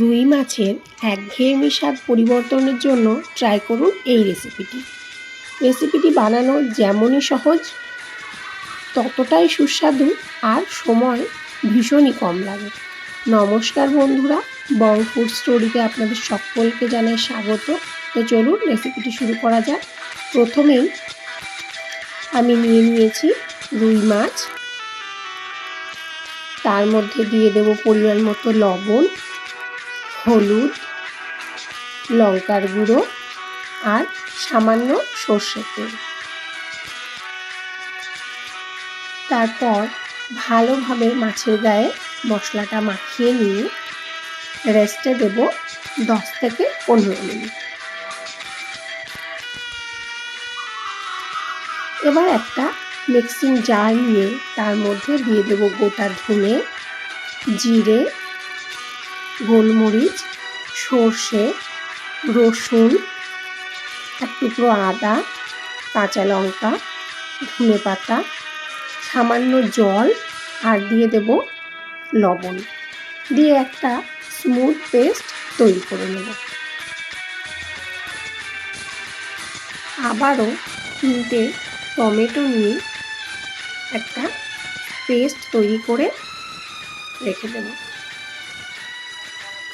রুই মাছের একঘেয়েমি স্বাদ পরিবর্তনের জন্য ট্রাই করুন এই রেসিপিটি রেসিপিটি বানানো যেমনই সহজ, ততটাই সুস্বাদু আর সময় ভীষণই কম লাগে। নমস্কার বন্ধুরা বং ফুড স্টোরিতে আপনাদের সকলকে জানাই স্বাগত। তো চলুন রেসিপিটি শুরু করা যাক। প্রথমেই আমি নিয়ে নিয়েছি রুই মাছ। তার মধ্যে দিয়ে দেব পরিমাণ মতো লবণ। হলুদ, লঙ্কার গুঁড়ো আর সামান্য সর্ষের তেল। তারপর ভালোভাবে মাছের গায়ে মশলাটা মাখিয়ে নিয়ে রেস্টে দেব দশ থেকে পনেরো মিনিট। এবার একটা মিক্সিং জার নিয়ে তার মধ্যে দিয়ে দেব গোটা ধনে, জিরে গোলমরিচ, সর্ষে, রসুন, এক টুকরো আদা, কাঁচা লঙ্কা, ধনে পাতা, সামান্য জল আর দিয়ে দেব লবণ। দিয়ে একটা স্মুথ পেস্ট তৈরি করে নেব। আবারও তিনটে টমেটো নিয়ে একটা পেস্ট তৈরি করে রেখে দেব।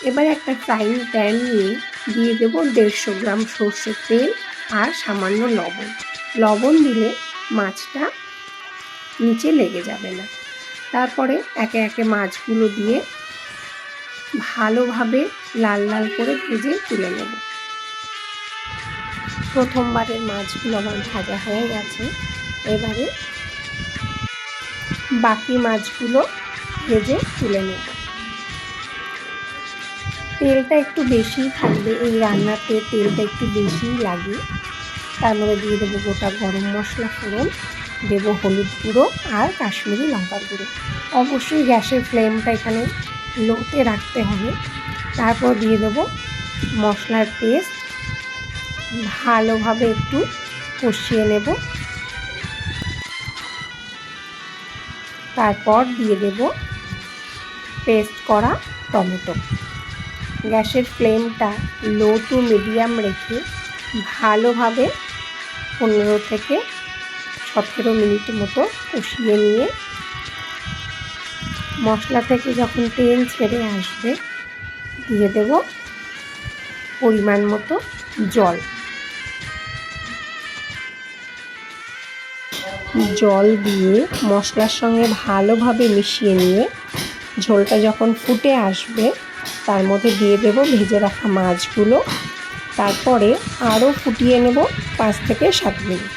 এবার একটা ফ্রাইং প্যান নিয়ে দিয়ে দেব দেড়শো গ্রাম সর্ষের তেল আর সামান্য লবণ। লবণ দিলে মাছটা নিচে লেগে যাবে না। তারপরে একে একে মাছগুলো দিয়ে ভালোভাবে লাল লাল করে ভেজে তুলে নেব। প্রথমবারের মাছগুলো আমার ভাজা হয়ে গেছে। এবারে বাকি মাছগুলো ভেজে তুলে নেব। তেলটা একটু বেশি থাকবে, এই রান্নাতে তেলটা একটু বেশিই লাগে। তার মধ্যে দিয়ে দেবো গোটা গরম মশলা ফোড়ন, দেবো হলুদ গুঁড়ো আর কাশ্মীরি লঙ্কার গুঁড়ো। অবশ্যই গ্যাসের ফ্লেমটা এখানে লোতে রাখতে হবে। তারপর দিয়ে দেবো মশলার পেস্ট। ভালোভাবে একটু কষিয়ে নেব। তারপর দিয়ে দেব পেস্ট করা টমেটো। গ্যাসের ফ্লেমটা লো টু মিডিয়াম রেখে ভালোভাবে পনেরো থেকে সতেরো মিনিট মতো কষিয়ে নিয়ে মশলা থেকে যখন তেল ছেড়ে আসবে, দিয়ে দেব পরিমাণ মতো জল। জল দিয়ে মশলার সঙ্গে ভালোভাবে মিশিয়ে নিয়ে ঝোলটা যখন ফুটে আসবে তার মধ্যে দিয়ে দেব ভেজে রাখা মাছগুলো। তারপরে আরও ফুটিয়ে নেব পাঁচ থেকে সাত মিনিট।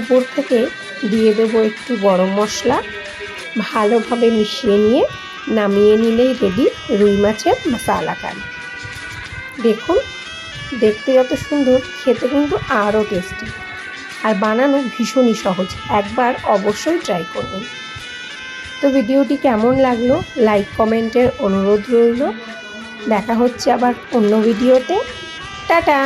উপর থেকে দিয়ে দেবো একটু গরম মশলা। ভালোভাবে মিশিয়ে নিয়ে নামিয়ে নিলেই রেডি রুই মাছের মশালা কারি দেখুন, দেখতে যত সুন্দর, খেতে কিন্তু আরও টেস্টি আর বানানো ভীষণই সহজ, একবার অবশ্যই ট্রাই করবেন। তো ভিডিওটি কেমন লাগল? লাইক কমেন্টের অনুরোধ রইল। দেখা হচ্ছে আবার অন্য ভিডিওতে। টাটা!